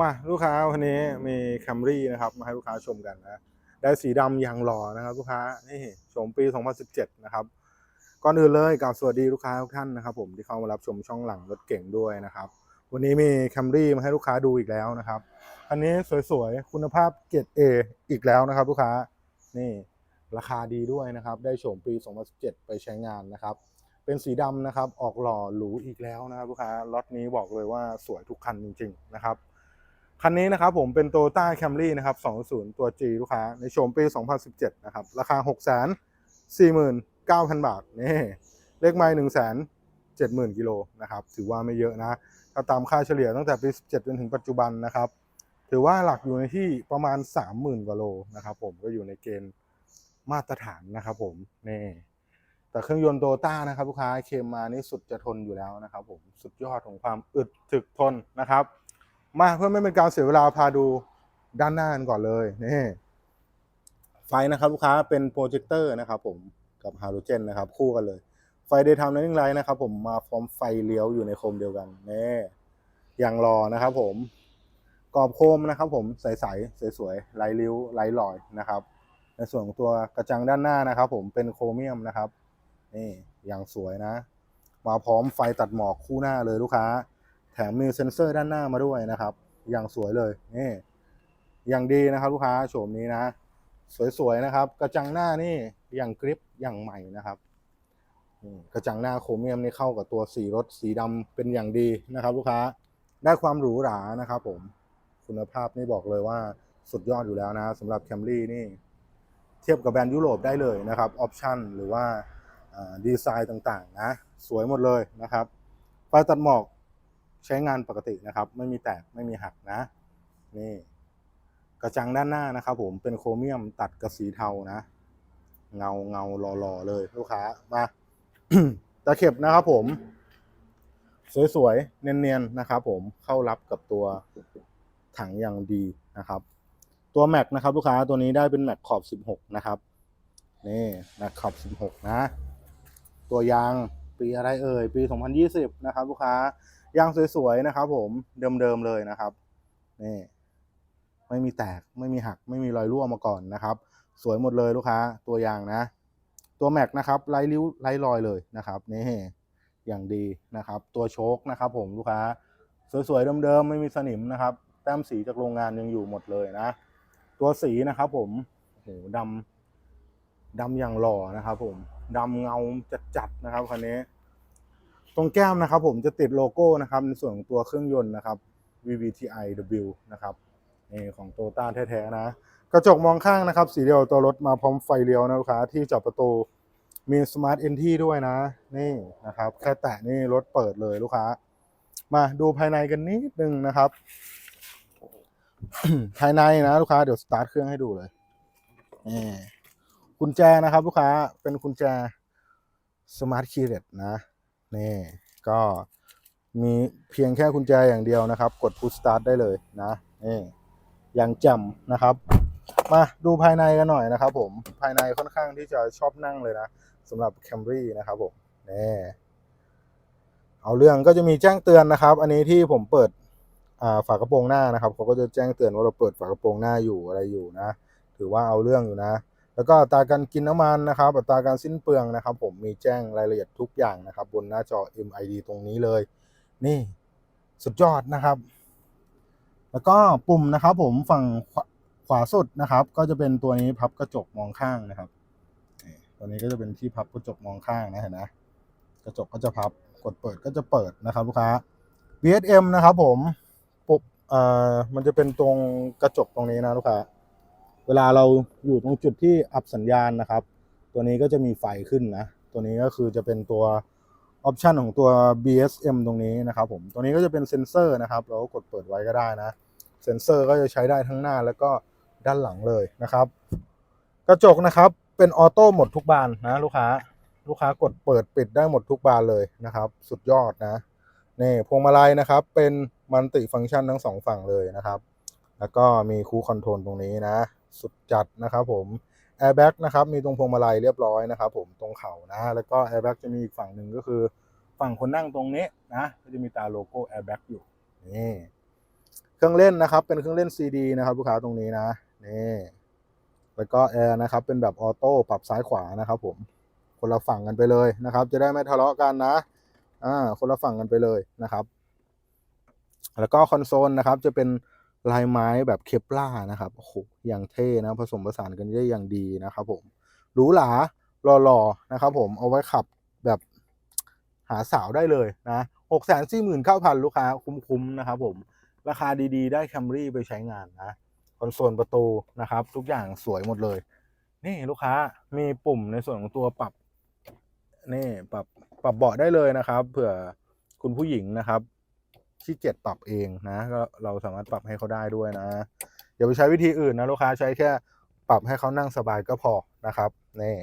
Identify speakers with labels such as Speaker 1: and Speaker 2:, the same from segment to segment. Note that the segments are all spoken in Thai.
Speaker 1: มาลูกค้าวันนี้มีแคมรี่นะครับมาให้ลูกค้าชมกันนะได้สีดำอย่างหล่อนะครับลูกค้านี่ชมปี 2017 นะครับก่อนอื่นเลยกล่าวสวัสดีลูกค้าทุกท่านนะครับ ผมที่เข้ามารับชมช่องหลังรถเก่งด้วยนะครับ วันนี้มีแคมรี่มาให้ลูกค้าดูอีกแล้วนะครับคันนี้สวยๆคุณภาพเกรด A อีกแล้วนะครับ ลูกค้านี่ราคาดีด้วยนะครับ ได้โฉมปี 2017 ไปใช้งานนะครับ เป็นสีดำนะครับ ออกหล่อหรูอีกแล้วนะครับ ลูกค้าล็อตนี้บอกเลยว่าสวยทุกคันจริง ๆ นะครับ คันนี้นะครับผมเป็น Toyota Camry นะครับ20 ตัว G ลูกค้า ในโฉมปี 2017 นะครับ ราคา 6 4 9 0 0 0 บาท นี่ เลขไมล์1 7 0 0 0 0 กิโลนะครับ ถือว่าไม่เยอะนะ ถ้าตามค่าเฉลี่ยตั้งแต่ปี 17 จนถึงปัจจุบันนะครับ ถือว่าหลักอยู่ในที่ประมาณ 30,000 กว่าโลนะครับผม ก็อยู่ในเกณฑ์มาตรฐานนะครับผม นี่ แต่เครื่องยนต์โตต้านะครับลูกค้าเคมมานี่สุดจะทนอยู่แล้วนะครับผม สุดยอดของความอึดถึกทนนะครับ มาเพื่อไม่เป็นการเสียเวลาพาดูด้านหน้ากันก่อนเลยนี่ไฟนะครับลูกค้าเป็นโปรเจคเตอร์นะครับผมกับฮาโลเจนนะครับ คู่กันเลย ไฟเดย์ทำในนิ่งไลท์นะครับ ผมมาพร้อมไฟเลี้ยวอยู่ในโคมเดียวกันนี่อย่างรอนะครับผมกรอบโคมนะครับ ผมใสๆสวยๆไร้ริ้วไร้รอยนะครับ ในส่วนของตัวกระจังด้านหน้านะครับ ผมเป็นโครเมียมนะครับนี่อย่างสวยนะ มาพร้อมไฟตัดหมอกคู่หน้าเลยลูกค้า แถมมีเซ็นเซอร์ด้านหน้ามาด้วยนะครับ อย่างสวยเลยนี่อย่างดีนะครับ ลูกค้าโฉมนี้นะ สวยๆนะครับ กระจังหน้านี่อย่างกริปอย่างใหม่นะครับกระจังหน้าโครเมียมนี่เข้ากับตัวสีรถสีดำเป็นอย่างดีนะครับ ลูกค้าได้ความหรูหรานะครับ ผมคุณภาพนี่บอกเลยว่าสุดยอดอยู่แล้วนะสำหรับแคมรี่นี่ เทียบกับแบรนด์ยุโรปได้เลยนะครับออปชั่นหรือว่าดีไซน์ต่างๆ นะ สวยหมดเลยนะครับไฟตัดหมอก ใช้งานปกตินะครับ ไม่มีแตกไม่มีหักนะ นี่กระจังด้านหน้านะครับ ผมเป็นโครเมียมตัดกับสีเทานะ เงาเงาหล่อๆเลยลูกค้ามาตะเข็บนะครับ ผม สวยๆเนียนๆนะครับ ผมเข้ารับกับตัวถังอย่างดีนะครับ ตัวแม็กนะครับ ลูกค้าตัวนี้ได้เป็นแม็กขอบ 16 นะครับนี่แม็กขอบ 16 นะ ตัวยางปีอะไรเอ่ยปี 2020 นะครับ ลูกค้า ยางสวยๆนะครับ ผมเดิมๆเลยนะครับนี่ไม่มีแตกไม่มีหัก ไม่มีรอยรั่วมาก่อนนะครับ สวยหมดเลยลูกค้า ตัวยางนะ ตัวแม็กนะครับไร้ริ้วไร้รอยเลยนะครับนี่อย่างดีนะครับ ตัวโชคนะครับ ผมลูกค้า สวยๆเดิมๆไม่มีสนิมนะครับ แต้มสีจากโรงงานยังอยู่หมดเลยนะ ตัวสีนะครับ ผมโอ้โหดำดำอย่างหล่อนะครับ ผมดำเงาจัดๆนะครับคันนี้ ตรงแก้มนะครับผมจะติดโลโก้นะครับในส่วนของตัวเครื่องยนต์นะครับ VVTiW นะครับนี่ของโตต้าแท้ๆนะ กระจกมองข้างนะครับ สีเดียวตัวรถมาพร้อมไฟเลี้ยวนะลูกค้าที่จับประตูมีสมาร์ทเอนทีด้วยนะ นี่นะครับ แค่แตะนี่รถเปิดเลยลูกค้า มาดูภายในกันนิดนึงนะครับ ภายในนะลูกค้าเดี๋ยวสตาร์ทเครื่องให้ดูเลยนี่กุญแจนะครับ ลูกค้าเป็นกุญแจสมาร์ทคีย์เลสนะ นี่ก็มีเพียงแค่กุญแจอย่างเดียวนะครับ กดพุชสตาร์ทได้เลยนะนี่อย่างแจ่มนะครับ มาดูภายในกันหน่อยนะครับผมภายในค่อนข้างที่จะชอบนั่งเลยนะสำหรับ Camry นะครับผมนี่เอาเรื่องก็จะมีแจ้งเตือนนะครับ อันนี้ที่ผมเปิดฝากระโปรงหน้านะครับเขาก็จะแจ้งเตือนว่าเราเปิดฝากระโปรงหน้าอยู่อะไรอยู่นะ ถือว่าเอาเรื่องอยู่นะ แล้วก็อัตราการกินน้ำมันนะครับอัตราการสิ้นเปลืองนะครับ ผมมีแจ้งรายละเอียดทุกอย่างนะครับ บนหน้าจอ MID ตรงนี้เลย นี่สุดยอดนะครับ แล้วก็ปุ่มนะครับ ผมฝั่งขวาสุดนะครับ ก็จะเป็นตัวนี้พับกระจกมองข้างนะครับตัวนี้ก็จะเป็นที่พับกระจกมองข้างนะเห็นไหมกระจกก็จะพับกดเปิดก็จะเปิดนะครับลูกค้า VSM นะครับ ผมปุ๊บเอ่อมันจะเป็นตรงกระจกตรงนี้นะลูกค้า เวลาเราอยู่ตรงจุดที่อับสัญญาณนะครับ ตัวนี้ก็จะมีไฟขึ้นนะ ตัวนี้ก็คือจะเป็นตัวออปชันของตัว BSM ตรงนี้นะครับผม ตัวนี้ก็จะเป็นเซ็นเซอร์นะครับ เราก็กดเปิดไว้ก็ได้นะ เซ็นเซอร์ก็จะใช้ได้ทั้งหน้าแล้วก็ด้านหลังเลยนะครับ กระจกนะครับเป็นออโต้หมดทุกบานนะลูกค้า ลูกค้ากดเปิดปิดได้หมดทุกบานเลยนะครับ สุดยอดนะ นี่พวงมาลัยนะครับเป็นมัลติฟังก์ชันทั้งสองฝั่งเลยนะครับ แล้วก็มีคูลคอนโทรลตรงนี้นะ สุดจัดนะครับผมแอร์แบ็กนะครับมีตรงพวงมาลัยเรียบร้อยนะครับผมตรงเข่านะแล้วก็แอร์แบ็กจะมีอีกฝั่งหนึ่งก็คือ ฝั่งคนนั่งตรงนี้นะก็จะมีตาโลโก้แอร์แบ็กอยู่นี่เครื่องเล่นนะครับเป็นเครื่องเล่นซีดีนะครับลูกค้าตรงนี้นะนี่แล้วก็แอร์นะครับเป็นแบบออโต้ปรับซ้ายขวานะครับผมคนละฝั่งกันไปเลยนะครับ จะได้ไม่ทะเลาะกันนะอ่าคนละฝั่งกันไปเลยนะครับ แล้วก็คอนโซลนะครับจะเป็น ลายไม้แบบเคปล่านะครับโอ้โหอย่างเท่นะผสมผสานกันได้อย่างดีนะครับผมหรูหราหล่อๆนะครับผมเอาไว้ขับแบบหาสาวได้เลยนะหกแสนสี่หมื่นเก้าพันลูกค้าคุ้มๆนะครับผมราคาดีๆ ได้แคมรี่ไปใช้งานนะคอนโซลประตูนะครับ ทุกอย่างสวยหมดเลย นี่ลูกค้ามีปุ่มในส่วนของตัวปรับนี่ปรับปรับเบาะได้เลยนะครับ เผื่อคุณผู้หญิงนะครับ ที่เจ็ดปรับเองนะก็เราสามารถปรับให้เขาได้ด้วยนะอย่าไปใช้วิธีอื่นนะลูกค้าใช้แค่ปรับให้เขานั่งสบายก็พอนะครับนี่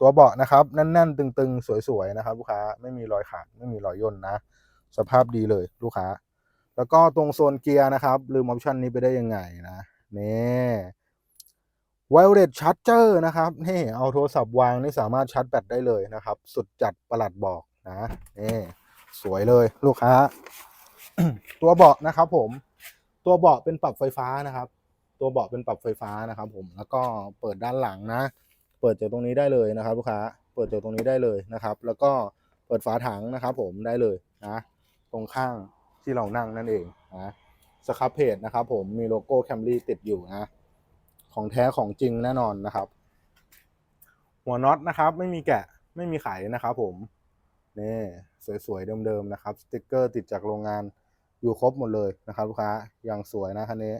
Speaker 1: ตัวเบาะนะครับแน่นๆ ตึง ๆ สวยๆนะครับ ลูกค้าไม่มีรอยขาดไม่มีรอยย่นนะ สภาพดีเลยลูกค้า แล้วก็ตรงโซนเกียร์นะครับ ลืมออปชันนี้ไปได้ยังไงนะนี่ไวโอเลตชาร์จเจอร์นะครับนี่เอาโทรศัพท์วางนี่สามารถชาร์จแบตได้เลยนะครับ สุดจัดประหลัดบอกนะนี่สวยเลยลูกค้า ตัวเบาะนะครับ ผมตัวเบาะเป็นปรับไฟฟ้านะครับ ตัวเบาะเป็นปรับไฟฟ้านะครับ ผมแล้วก็เปิดด้านหลังนะ เปิดจากตรงนี้ได้เลยนะครับ ลูกค้า เปิดจากตรงนี้ได้เลยนะครับ แล้วก็เปิดฝาถังนะครับ ผมได้เลยนะตรงข้างที่เรานั่งนั่นเองนะสครับเพจนะครับ ผมมีโลโก้แคมรี่ติดอยู่นะ ของแท้ของจริงแน่นอนนะครับ หัวน็อตนะครับ ไม่มีแกะไม่มีไขนะครับ ผมนี่สวยๆเดิมๆนะครับ สติกเกอร์ติดจากโรงงาน อยู่ครบหมดเลยนะครับลูกค้าอย่างสวยนะคันนี้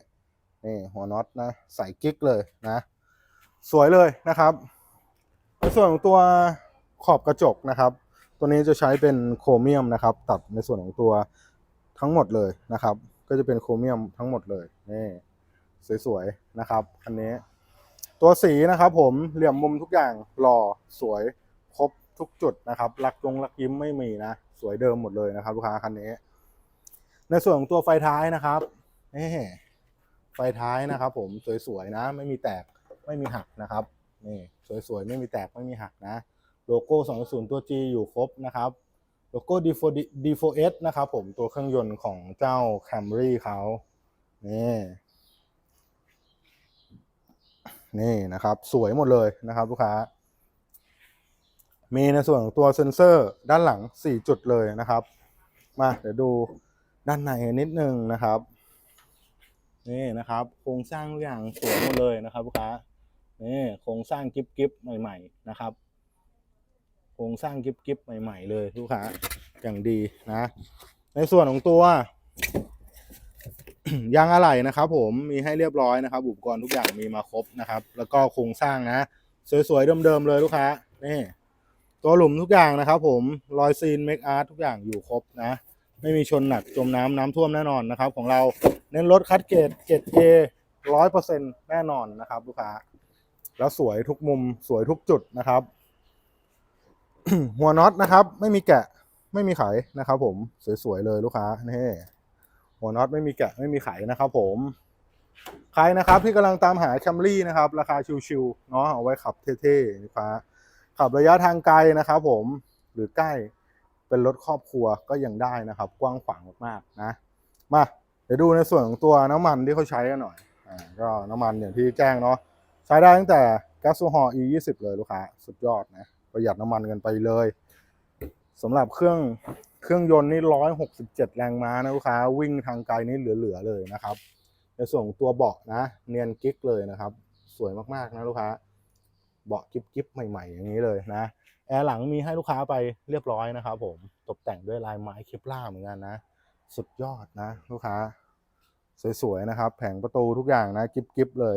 Speaker 1: นี่หัวน็อตนะใส่กิ๊กเลยนะ สวยเลยนะครับในส่วนของตัวขอบกระจกนะครับ ตัวนี้จะใช้เป็นโครเมียมนะครับ ตัดในส่วนของตัวทั้งหมดเลยนะครับ ก็จะเป็นโครเมียมทั้งหมดเลยนี่สวยๆนะครับคันนี้ ตัวสีนะครับผมเหลี่ยมมุมทุกอย่างหล่อสวยครบทุกจุดนะครับลักยงลักยิ้มไม่มีนะ สวยเดิมหมดเลยนะครับลูกค้าคันนี้ ในส่วนของตัวไฟท้ายนะครับนี่ไฟท้ายนะครับผมสวยๆนะ ไม่มีแตกไม่มีหักนะครับนี่สวยๆไม่มีแตกไม่มีหักนะ โลโก้ 2.0 ตัว G อยู่ครบนะครับโลโก้ D4S นะครับผมตัวเครื่องยนต์ของเจ้า Camry เขานี่นี่นะครับ สวยหมดเลยนะครับลูกค้า มีในส่วนของตัวเซ็นเซอร์ด้านหลัง 4 จุดเลยนะครับ มาเดี๋ยวดู ด้านในนิดนึงนะครับ นี่นะครับ โครงสร้างทุกอย่างสวยหมดเลยนะครับลูกค้านี่โครงสร้างกิฟกิฟใหม่ ๆ นะครับ โครงสร้างกิฟกิฟใหม่ ๆ เลยลูกค้าอย่างดีนะ ในส่วนของตัวยางอะไหล่นะครับ ผมมีให้เรียบร้อยนะครับอุปกรณ์ทุกอย่างมีมาครบนะครับ แล้วก็โครงสร้างนะ สวยๆเดิมๆเลยลูกค้านี่ตัวหลุมทุกอย่างนะครับ ผมรอยซีนเมคอาร์ตทุกอย่างอยู่ครบนะ ไม่มีชนหนักจมน้ำน้ำท่วมแน่นอนนะครับ ของเราเน้นรถคัดเกรดเกรด A ร้อยเปอร์เซ็นต์แน่นอนนะครับลูกค้า แล้วสวยทุกมุมสวยทุกจุดนะครับ หัวน็อตนะครับ ไม่มีแกะไม่มีไขนะครับ ผมสวยๆเลยลูกค้านี่หัวน็อตไม่มีแกะไม่มีไขนะครับผมใครนะครับที่กำลังตามหาแคมรี่นะครับ ราคาชิวๆเนาะเอาไว้ขับเท่ๆลูกค้าขับระยะทางไกลนะครับผมหรือใกล้ เป็นรถครอบครัวก็ยังได้นะครับ กว้างขวางมากๆนะมาเดี๋ยวดูในส่วนของตัวน้ำมันที่เขาใช้กันหน่อยอ่าก็น้ำมันอย่างที่แจ้งเนาะใช้ได้ตั้งแต่แก๊สโซฮอล์ E20 เลยลูกค้าสุดยอดนะประหยัดน้ำมันกันไปเลยสำหรับเครื่องเครื่องยนต์นี่167แรงม้านะลูกค้า วิ่งทางไกลนี่เหลือๆเลยนะครับ ในส่วนของตัวเบาะนะ เนียนกิ๊กเลยนะครับ สวยมากๆนะลูกค้า เบาะกิ๊บๆใหม่ ๆ อย่างนี้เลยนะ แอร์หลังมีให้ลูกค้าไปเรียบร้อยนะครับผมตกแต่งด้วยลายไม้เคปล่าเหมือนกันนะ สุดยอดนะ ลูกค้า สวยๆนะครับ แผงประตูทุกอย่างนะกิ๊บๆเลย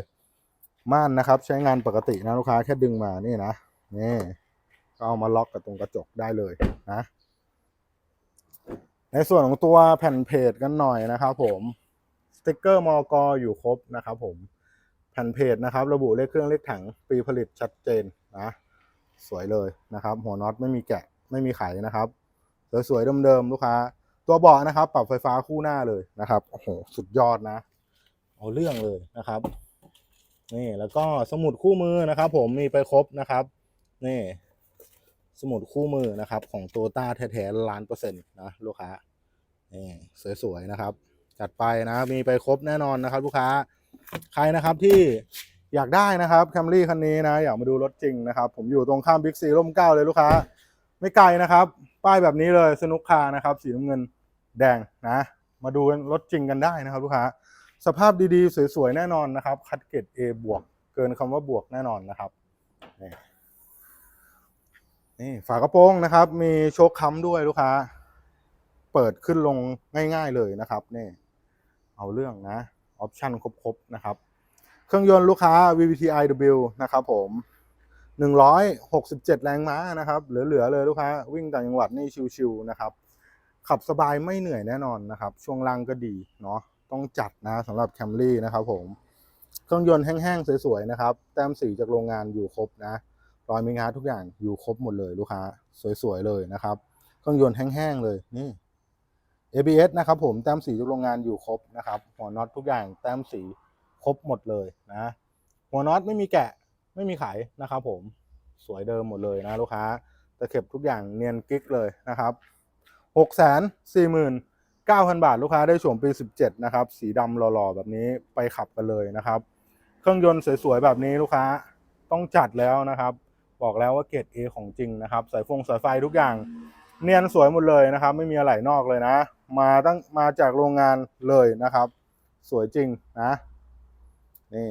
Speaker 1: ม่านนะครับ ใช้งานปกตินะลูกค้าแค่ดึงมานี่นะนี่ก็เอามาล็อกกับตรงกระจกได้เลยนะ ในส่วนของตัวแผ่นเพจกันหน่อยนะครับผมสติกเกอร์มอกอยู่ครบนะครับผมแผ่นเพจนะครับ ระบุเลขเครื่องเลขถังปีผลิตชัดเจนนะ สวยเลยนะครับ หัวน็อตไม่มีแกะไม่มีไขนะครับ สวยๆเดิมๆลูกค้า ตัวเบาะนะครับ ปรับไฟฟ้าคู่หน้าเลยนะครับโอ้โหสุดยอดนะ เอาเรื่องเลยนะครับ นี่แล้วก็สมุดคู่มือนะครับ ผมมีไปครบนะครับ นี่ สมุดคู่มือนะครับ ของโตต้าแท้ๆล้านเปอร์เซ็นต์นะลูกค้านี่สวยๆนะครับ จัดไปนะมีไปครบแน่นอนนะครับ ลูกค้า ใครนะครับที่ อยากได้นะครับแคมรี่คันนี้นะอยากมาดูรถจริงนะครับ ผมอยู่ตรงข้ามบิ๊กซีร่มเก้าเลยลูกค้า ไม่ไกลนะครับ ป้ายแบบนี้เลยสนุกคานะครับสีน้ำเงินแดงนะ มาดูรถจริงกันได้นะครับ ลูกค้า สภาพดีๆ สวยๆ แน่นอนนะครับ คัดเกรด A บวกเกินคำว่าบวกแน่นอนนะครับนี่นี่ฝากระโปรงนะครับ มีโชคค้ำด้วยลูกค้า เปิดขึ้นลงง่าย ๆเลยนะครับนี่เอาเรื่องนะ ออปชั่นครบๆนะครับ เครื่องยนต์ลูกค้า VVT-iW นะครับผม 167 แรงม้านะครับ เหลือๆเลยลูกค้า วิ่งต่างจังหวัดนี่ชิวๆนะครับ ขับสบายไม่เหนื่อยแน่นอนนะครับ ช่วงล่างก็ดีเนาะ ต้องจัดนะสำหรับ Camry นะครับผม เครื่องยนต์แห้งๆ สวยๆ นะครับ แต้มสีจากโรงงานอยู่ครบนะรอยมีงาทุกอย่างอยู่ครบหมดเลยลูกค้า สวยๆ เลยนะครับ เครื่องยนต์แห้งๆ เลยนี่ ABS นะครับผม แต้มสีจากโรงงานอยู่ครบนะครับ หัวน็อตทุกอย่างแต้มสี ครบหมดเลยนะ หัวน็อตไม่มีแกะไม่มีไขนะครับผมสวยเดิมหมดเลยนะลูกค้าตะเข็บทุกอย่างเนียนกิ๊กเลยนะครับหกแสนสี่หมื่นเก้าพันบาทลูกค้าได้โฉมปีสิบเจ็ดนะครับสีดำหล่อๆแบบนี้ไปขับกันเลยนะครับ เครื่องยนต์สวยๆแบบนี้ลูกค้าต้องจัดแล้วนะครับบอกแล้วว่าเกรด A ของจริงนะครับสายฟงสายไฟทุกอย่างเนียนสวยหมดเลยนะครับ ไม่มีอะไรนอกเลยนะ มาตั้งมาจากโรงงานเลยนะครับ สวยจริงนะ นี่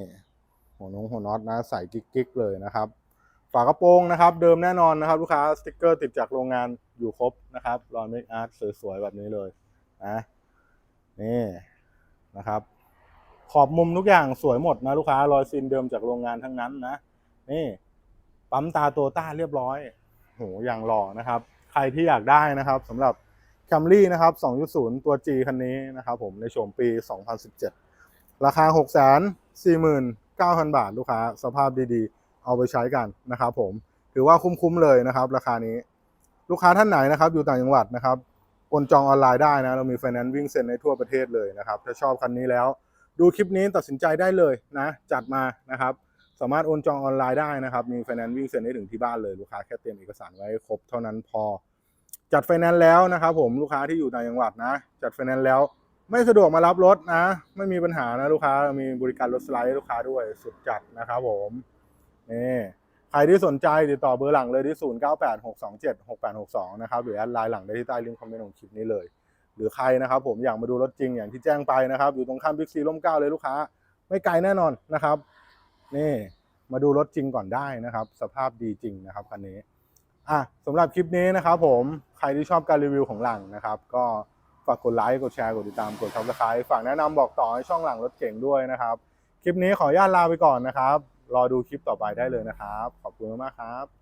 Speaker 1: หัวน้งหัวน็อตนะใส่กิ๊กๆเลยนะครับ ฝากระโปรงนะครับ เดิมแน่นอนนะครับ ลูกค้าสติกเกอร์ติดจากโรงงานอยู่ครบนะครับรอยเมคอาร์ตสวยๆแบบนี้เลยนะนี่นะครับ ขอบมุมทุกอย่างสวยหมดนะลูกค้ารอยซีนเดิมจากโรงงานทั้งนั้นนะนี่ปั๊มตาโตต้าเรียบร้อยโหอย่างหล่อนะครับ ใครที่อยากได้นะครับสำหรับ Camry นะครับ 2.0 ตัว G คันนี้นะครับผมในโฉมปี 2017 ราคา 49,000 บาทลูกค้า สภาพดีๆ เอาไปใช้กันนะครับผมถือว่าคุ้มๆเลยนะครับ ราคานี้ ลูกค้าท่านไหนนะครับ อยู่ต่างจังหวัดนะครับโอนจองออนไลน์ได้นะ เรามีไฟแนนซ์วิ่งเซ็นในทั่วประเทศเลยนะครับ ถ้าชอบคันนี้แล้ว ดูคลิปนี้ตัดสินใจได้เลยนะ จัดมานะครับ สามารถโอนจองออนไลน์ได้นะครับ มีไฟแนนซ์วิ่งเซ็นได้ถึงที่บ้านเลยลูกค้าแค่เตรียมเอกสารไว้ครบเท่านั้นพอ จัดไฟแนนซ์แล้วนะครับ ผมลูกค้าที่อยู่ต่างจังหวัดนะ จัดไฟแนนซ์แล้ว ไม่สะดวกมารับรถนะ ไม่มีปัญหานะลูกค้ามีบริการรถสไลด์ให้ลูกค้าด้วยสุดจัดนะครับผมนี่ใครที่สนใจติดต่อเบอร์หลังเลยที่ 0986276862 นะครับหรือแอดไลน์หลังได้ที่ใต้ลิงก์คอมเมนต์ของคลิปนี้เลย หรือใครนะครับ ผมอยากมาดูรถจริงอย่างที่แจ้งไปนะครับ อยู่ตรงข้ามบิ๊กซีร่มเกล้าเลยลูกค้า ไม่ไกลแน่นอนนะครับ นี่ มาดูรถจริงก่อนได้นะครับ สภาพดีจริงนะครับคันนี้อะสำหรับคลิปนี้นะครับ ผมใครที่ชอบการรีวิวของหลังนะครับ ก็ ฝากกดไลค์กดแชร์กดติดตามกดซับสไครต์ฝากแนะนำบอกต่อให้ช่องหลังรถเก่งด้วยนะครับ คลิปนี้ขออนุญาตลาไปก่อนนะครับ รอดูคลิปต่อไปได้เลยนะครับ ขอบคุณมากครับ